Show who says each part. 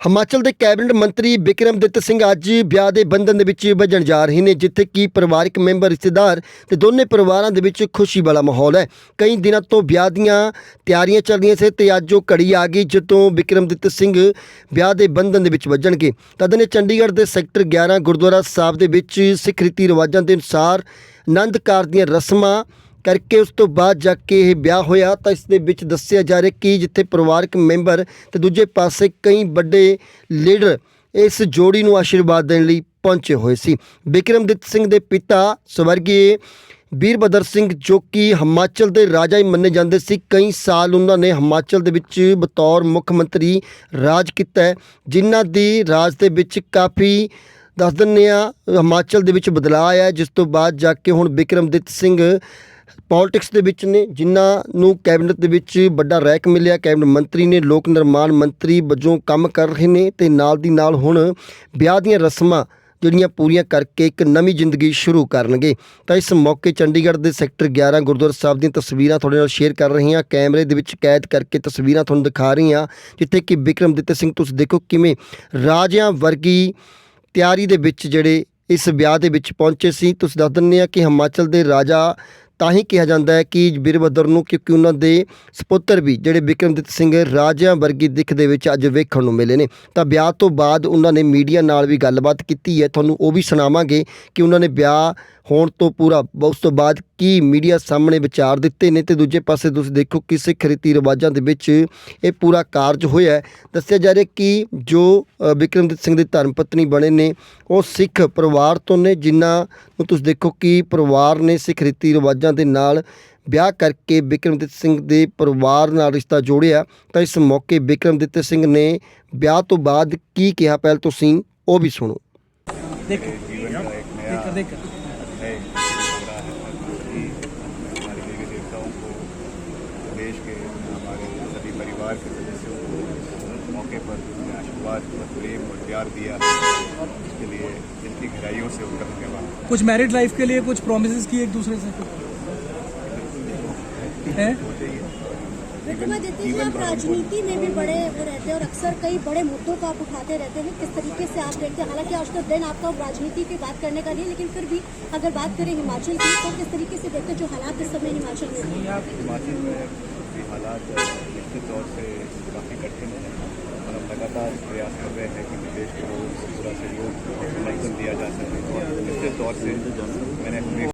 Speaker 1: ਹਿਮਾਚਲ ਦੇ ਕੈਬਨਿਟ ਮੰਤਰੀ ਬਿਕਰਮਦਿੱਤ ਸਿੰਘ ਅੱਜ ਵਿਆਹ ਦੇ ਬੰਧਨ ਦੇ ਵਿੱਚ ਵੱਜਣ ਜਾ ਰਹੇ ਨੇ, ਜਿੱਥੇ ਕਿ ਪਰਿਵਾਰਕ ਮੈਂਬਰ, ਰਿਸ਼ਤੇਦਾਰ ਤੇ ਦੋਨੇ ਪਰਿਵਾਰਾਂ ਦੇ ਵਿੱਚ ਖੁਸ਼ੀ ਵਾਲਾ ਮਾਹੌਲ ਹੈ। ਕਈ ਦਿਨਾਂ ਤੋਂ ਵਿਆਹ ਦੀਆਂ ਤਿਆਰੀਆਂ ਚੱਲ ਰਹੀਆਂ ਸੀ ਤੇ ਅੱਜ ਉਹ ਘੜੀ ਆ ਗਈ ਜਦੋਂ ਬਿਕਰਮਦਿੱਤ ਸਿੰਘ ਵਿਆਹ ਦੇ ਬੰਧਨ ਦੇ ਵਿੱਚ ਵੱਜਣਗੇ। ਤਦ ਨੇ ਚੰਡੀਗੜ੍ਹ ਦੇ ਸੈਕਟਰ 11 ਗੁਰਦੁਆਰਾ ਸਾਹਿਬ ਦੇ ਵਿੱਚ ਸਿੱਖ ਰੀਤੀ ਰਿਵਾਜਾਂ ਦੇ ਅਨੁਸਾਰ ਆਨੰਦ ਕਾਰ ਦੀਆਂ ਰਸਮਾਂ ਕਰਕੇ ਉਸ ਤੋਂ ਬਾਅਦ ਜਾ ਕੇ ਇਹ ਵਿਆਹ ਹੋਇਆ ਤਾਂ ਇਸ ਦੇ ਵਿੱਚ ਦੱਸਿਆ ਜਾ ਰਿਹਾ ਕਿ ਜਿੱਥੇ ਪਰਿਵਾਰਕ ਮੈਂਬਰ ਤੇ ਦੂਜੇ ਪਾਸੇ ਕਈ ਵੱਡੇ ਲੀਡਰ ਇਸ ਜੋੜੀ ਨੂੰ ਆਸ਼ੀਰਵਾਦ ਦੇਣ ਲਈ ਪਹੁੰਚੇ ਹੋਏ ਸੀ। ਬਿਕਰਮਦਿੱਤ ਸਿੰਘ ਦੇ ਪਿਤਾ ਸਵਰਗੀ ਵੀਰਭਦਰ ਸਿੰਘ ਜੋ ਕਿ ਹਿਮਾਚਲ ਦੇ ਰਾਜਾ ਹੀ ਮੰਨੇ ਜਾਂਦੇ ਸੀ, ਕਈ ਸਾਲ ਉਹਨਾਂ ਨੇ ਹਿਮਾਚਲ ਦੇ ਵਿੱਚ ਬਤੌਰ ਮੁੱਖ ਮੰਤਰੀ ਰਾਜ ਕੀਤਾ ਜਿਨ੍ਹਾਂ ਦੀ ਰਾਜ ਦੇ ਵਿੱਚ ਕਾਫੀ, ਦੱਸ ਦਿੰਦੇ ਆ ਹਿਮਾਚਲ ਦੇ ਵਿੱਚ ਬਦਲਾਅ ਆਇਆ ਜਿਸ ਤੋਂ ਬਾਅਦ ਜਾ ਕੇ ਹੁਣ ਬਿਕਰਮਦਿੱਤ ਸਿੰਘ ਪੋਲਿਟਿਕਸ ਦੇ ਵਿੱਚ ਨੇ, ਜਿਨ੍ਹਾਂ ਨੂੰ ਕੈਬਨਿਟ ਦੇ ਵਿੱਚ ਵੱਡਾ ਰੈਂਕ ਮਿਲਿਆ। ਕੈਬਨਿਟ ਮੰਤਰੀ ਨੇ ਲੋਕ ਨਿਰਮਾਣ ਮੰਤਰੀ ਵਜੋਂ ਕੰਮ ਕਰ ਰਹੇ ਨੇ ਤੇ ਨਾਲ ਦੀ ਨਾਲ ਹੁਣ ਵਿਆਹ ਦੀਆਂ ਰਸਮਾਂ ਜਿਹੜੀਆਂ ਪੂਰੀਆਂ ਕਰਕੇ ਇੱਕ ਨਵੀਂ ਜ਼ਿੰਦਗੀ ਸ਼ੁਰੂ ਕਰਨਗੇ। ਤਾਂ ਇਸ ਮੌਕੇ ਚੰਡੀਗੜ੍ਹ ਦੇ ਸੈਕਟਰ 11 ਗੁਰਦੁਆਰਾ ਸਾਹਿਬ ਦੀਆਂ ਤਸਵੀਰਾਂ ਤੁਹਾਡੇ ਨਾਲ ਸ਼ੇਅਰ ਕਰ ਰਹੇ ਹਾਂ। ਕੈਮਰੇ ਦੇ ਵਿੱਚ ਕੈਦ ਕਰਕੇ ਤਸਵੀਰਾਂ ਤੁਹਾਨੂੰ ਦਿਖਾ ਰਹੀ ਹਾਂ, ਜਿੱਥੇ ਕਿ ਬਿਕਰਮਦਿੱਤ ਸਿੰਘ, ਤੁਸੀਂ ਦੇਖੋ ਕਿਵੇਂ ਰਾਜਿਆਂ ਵਰਗੀ ਤਿਆਰੀ ਦੇ ਵਿੱਚ ਜਿਹੜੇ ਇਸ ਵਿਆਹ ਦੇ ਵਿੱਚ ਪਹੁੰਚੇ ਸੀ। ਤੁਸੀਂ ਦੱਸ ਦਿੰਦੇ ਆ ਕਿ ਹਿਮਾਚਲ ਦੇ ਰਾਜਾ ਤਾਂ ਹੀ ਕਿਹਾ ਜਾਂਦਾ ਹੈ ਕਿ ਵੀਰਭਦਰ ਨੂੰ ਕਿਉਂਕਿ ਉਹਨਾਂ ਦੇ ਸਪੁੱਤਰ ਵੀ ਜਿਹੜੇ ਬਿਕਰਮਦਿੱਤ ਸਿੰਘ ਰਾਜਿਆਂ ਵਰਗੀ ਦਿੱਖ ਦੇ ਵਿੱਚ ਅੱਜ ਵੇਖਣ ਨੂੰ ਮਿਲੇ ਨੇ। ਤਾਂ ਵਿਆਹ ਤੋਂ ਬਾਅਦ ਉਹਨਾਂ ਨੇ ਮੀਡੀਆ ਨਾਲ ਵੀ ਗੱਲਬਾਤ ਕੀਤੀ ਹੈ। ਤੁਹਾਨੂੰ ਉਹ ਵੀ ਸੁਣਾਵਾਂਗੇ ਕਿ ਉਹਨਾਂ ਨੇ ਵਿਆਹ ਹੋਣ ਤੋਂ ਪੂਰਾ ਉਸ ਤੋਂ ਬਾਅਦ ਕੀ ਮੀਡੀਆ ਸਾਹਮਣੇ ਵਿਚਾਰ ਦਿੱਤੇ ਨੇ। ਤੇ ਦੂਜੇ ਪਾਸੇ ਤੁਸੀਂ ਦੇਖੋ ਕਿ ਸਿੱਖ ਰੀਤੀ ਰਿਵਾਜਾਂ ਦੇ ਵਿੱਚ ਇਹ ਪੂਰਾ ਕਾਰਜ ਹੋਇਆ ਹੈ। ਦੱਸਿਆ ਜਾ ਰਿਹਾ ਕਿ ਜੋ ਅ, ਸਿੰਘ ਦੇ ਧਰਮ ਪਤਨੀ ਬਣੇ ਨੇ ਉਹ ਸਿੱਖ ਪਰਿਵਾਰ ਤੋਂ ਨੇ ਜਿਨ੍ਹਾਂ ਨੂੰ ਤੁਸੀਂ ਦੇਖੋ ਕਿ ਪਰਿਵਾਰ ਨੇ ਸਿੱਖ ਰੀਤੀ ਰਿਵਾਜਾਂ ਦੇ ਨਾਲ ਵਿਆਹ ਕਰਕੇ ਬਿਕਰਮਦਿੱਤ ਸਿੰਘ ਦੇ ਪਰਿਵਾਰ ਨਾਲ ਰਿਸ਼ਤਾ ਜੋੜਿਆ ਤਾਂ ਇਸ ਮੌਕੇ ਬਿਕਰਮਦਿੱਤ ਸਿੰਘ ਨੇ ਵਿਆਹ ਤੋਂ ਬਾਅਦ ਕੀ ਕਿਹਾ ਪਹਿਲ ਤੁਸੀਂ ਉਹ ਵੀ ਸੁਣੋ
Speaker 2: देख
Speaker 3: जीवन का एक नया
Speaker 2: देख देख
Speaker 3: है हो रहा है कि हमारे देवी देवताओं को देश के हमारे सभी परिवार के सदस्यों को इस मौके पर उन्होंने आशीर्वाद और प्रेम और प्यार दिया इसके लिए दिल की गहराइयों से उनका धन्यवाद
Speaker 2: कुछ मैरिड लाइफ के लिए कुछ प्रोमिस किए एक दूसरे से हैं।
Speaker 4: विक्रमादित्य जी आप राजनीति में भी बड़े वो रहते हैं और अक्सर कई बड़े मुद्दों को आप उठाते रहते हैं किस तरीके से आप देखते हैं। हालाँकि आज तो दिन आपका राजनीति की बात करने का नहीं लेकिन फिर भी अगर बात करें हिमाचल की तो किस तरीके से देखते हैं जो हालात इस समय हिमाचल में?
Speaker 3: हिमाचल में हालात निश्चित तौर से काफ़ी कठिन है और हम लगातार प्रयास कर रहे हैं कि प्रदेश को पूरा सहयोग दिया जा सके। और निश्चित तौर से मैंने अपने